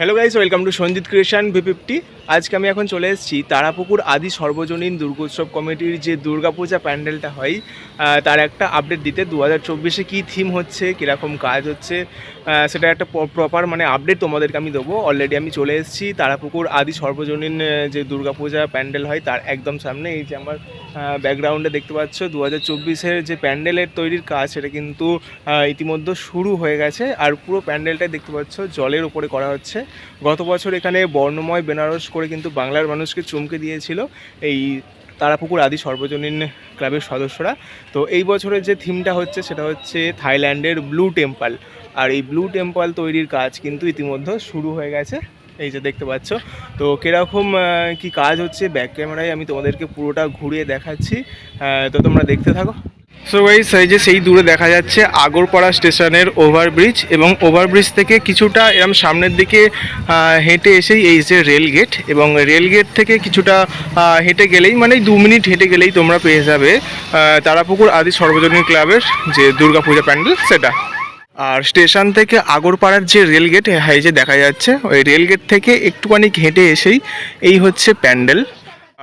Hello guys welcome to Sanjit creation V fifty আজকে আমি এখন চলে এসেছি তারাপুকুর আদি সর্বজনীন দুর্গোৎসব কমিটির যে দুর্গাপূজা প্যান্ডেলটা হয় তার একটা আপডেট দিতে। দু হাজার চব্বিশে কী থিম হচ্ছে, কীরকম কাজ হচ্ছে সেটা একটা প্রপার মানে আপডেট তোমাদেরকে আমি দেবো। অলরেডি আমি চলে এসেছি তারাপুকুর আদি সর্বজনীন যে দুর্গাপূজা প্যান্ডেল হয়, তার একদম সামনে। এই যে আমার ব্যাকগ্রাউন্ডে দেখতে পাচ্ছ দু হাজার চব্বিশের যে প্যান্ডেলের তৈরির কাজ, সেটা কিন্তু ইতিমধ্যে শুরু হয়ে গেছে। আর পুরো প্যান্ডেলটাই দেখতে পাচ্ছ, জলের ওপরে করা হচ্ছে। গত বছর এখানে বর্ণময় বেনারস করে কিন্তু বাংলার মানুষকে চমকে দিয়েছিল এই তারাপুকুর আদি সর্বজনীন ক্লাবের সদস্যরা। তো এই বছরের যে থিমটা হচ্ছে সেটা হচ্ছে থাইল্যান্ডের ব্লু টেম্পল। আর এই ব্লু টেম্পল তৈরির কাজ কিন্তু ইতিমধ্যে শুরু হয়ে গেছে, এই যে দেখতে পাচ্ছ। তো কীরকম কি কাজ হচ্ছে ব্যাক ক্যামেরায় আমি তোমাদেরকে পুরোটা ঘুরিয়ে দেখাচ্ছি। তো তোমরা দেখতে থাকো। সো যে সেই দূরে দেখা যাচ্ছে আগরপাড়া স্টেশনের ওভারব্রিজ এবং ওভারব্রিজ থেকে কিছুটা এরম সামনের দিকে হেঁটে এসেই এই যে রেল গেট এবং রেল গেট থেকে কিছুটা হেঁটে গেলেই মানে দু মিনিট হেঁটে গেলেই তোমরা পেয়ে যাবে তারাপুকুর আদি সর্বজনীন ক্লাবের যে দুর্গাপূজা প্যান্ডেল, সেটা। আর স্টেশন থেকে আগরপাড়ার যে রেল গেট এই যে দেখা যাচ্ছে, ওই রেল গেট থেকে একটুখানি হেঁটে এসেই এই হচ্ছে প্যান্ডেল।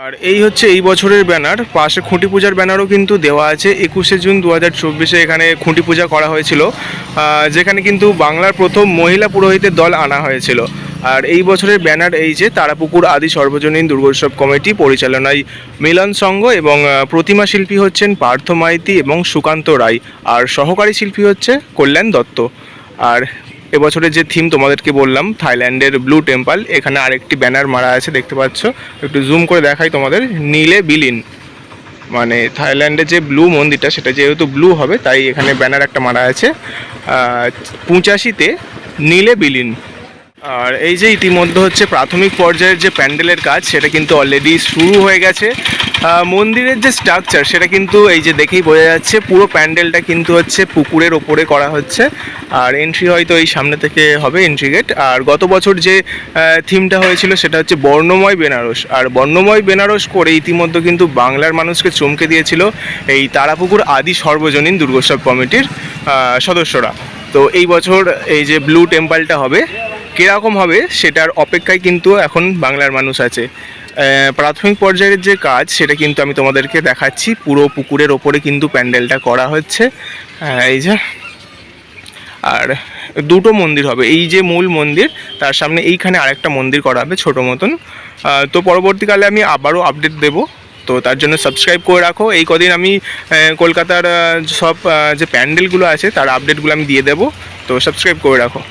আর এই হচ্ছে এই বছরের ব্যানার। পাশে খুঁটি পূজার ব্যানারও কিন্তু দেওয়া আছে। একুশে জুন দু হাজার চব্বিশে এখানে খুঁটি পূজা করা হয়েছিল। যেখানে কিন্তু বাংলার প্রথম মহিলা পুরোহিতের দল আনা হয়েছিল। আর এই বছরের ব্যানার এই যে তারাপুকুর আদি সর্বজনীন দুর্গোৎসব কমিটি পরিচালনায় মিলন সংঘ এবং প্রতিমা শিল্পী হচ্ছেন পার্থ মাইতি এবং সুকান্ত রায়। আর সহকারী শিল্পী হচ্ছে কল্যাণ দত্ত। আর এবছরের যে থিম তোমাদেরকে বললাম, থাইল্যান্ডের ব্লু টেম্পল, এখানে আরেকটি ব্যানার মারা আছে, দেখতে পাচ্ছ। একটু জুম করে দেখাই তোমাদের, নীলে বিলিন। মানে থাইল্যান্ডের যে ব্লু মন্দিরটা, সেটা যেহেতু ব্লু হবে, তাই এখানে ব্যানার একটা মারা আছে। পঁচাশিতে নীলে বিলিন। আর এই যে ইতিমধ্যে হচ্ছে প্রাথমিক পর্যায়ের যে প্যান্ডেলের কাজ, সেটা কিন্তু অলরেডি শুরু হয়ে গেছে। মন্দিরের যে স্ট্রাকচার সেটা কিন্তু এই যে দেখেই বোঝা যাচ্ছে, পুরো প্যান্ডেলটা কিন্তু হচ্ছে পুকুরের ওপরে করা হচ্ছে। আর এন্ট্রি হয়তো এই সামনে থেকে হবে এন্ট্রি গেট আর গত বছর যে থিমটা হয়েছিল, সেটা হচ্ছে বর্ণময় বেনারস। আর বর্ণময় বেনারস করে ইতিমধ্যে কিন্তু বাংলার মানুষকে চমকে দিয়েছিল এই তারাপুকুর আদি সর্বজনীন দুর্গোৎসব কমিটির সদস্যরা। তো এই বছর এই যে ব্লু টেম্পলটা হবে, কীরকম হবে, সেটার অপেক্ষায় কিন্তু এখন বাংলার মানুষ আছে। প্রাথমিক পর্যায়ের যে কাজ, সেটা কিন্তু আমি তোমাদেরকে দেখাচ্ছি। পুরো পুকুরের ওপরে কিন্তু প্যান্ডেলটা করা হচ্ছে। এই যে, আর দুটো মন্দির হবে। এই যে মূল মন্দির, তার সামনে এইখানে আরেকটা মন্দির করা হবে ছোটো মতন। তো পরবর্তীকালে আমি আবারও আপডেট দেবো। তো তার জন্য সাবস্ক্রাইব করে রাখো। এই কদিন আমি কলকাতার সব যে প্যান্ডেলগুলো আছে, তার আপডেটগুলো আমি দিয়ে দেবো। তো সাবস্ক্রাইব করে রাখো।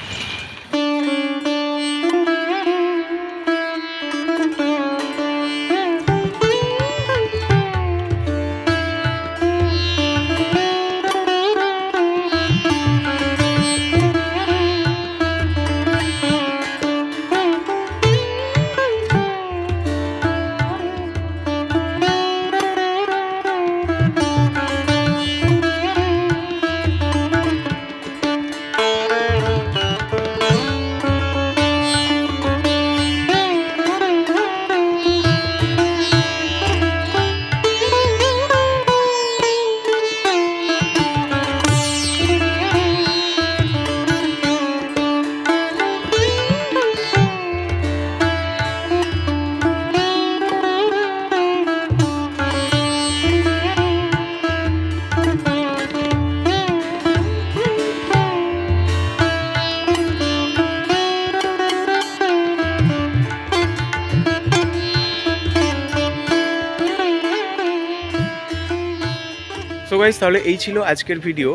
সো গাইজ তাহলে এই ছিল আজকের ভিডিও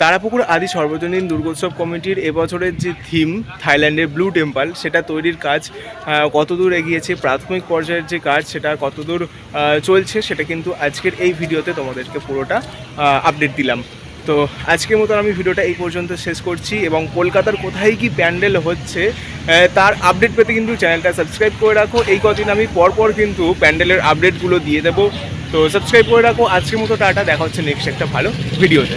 তারাপুকুর আদি সর্বজনীন দুর্গোৎসব কমিটির এবছরের যে থিম থাইল্যান্ডের ব্লু টেম্পল সেটা তৈরির কাজ কতদূর এগিয়েছে, প্রাথমিক পর্যায়ের যে কাজ, সেটা কতদূর চলছে, সেটা কিন্তু আজকের এই ভিডিওতে তোমাদেরকে পুরোটা আপডেট দিলাম। তো আজকের মতন আমি ভিডিওটা এই পর্যন্ত শেষ করছি এবং কলকাতার কোথায় কি প্যান্ডেল হচ্ছে তার আপডেট পেতে কিন্তু চ্যানেলটা সাবস্ক্রাইব করে রাখো। এই কদিন আমি পরপর কিন্তু প্যান্ডেলের আপডেটগুলো দিয়ে দেবো। তো সাবস্ক্রাইব করে রাখো। আজকের মতো টাটা। দেখা হচ্ছে নেক্সট একটা ভালো ভিডিওতে।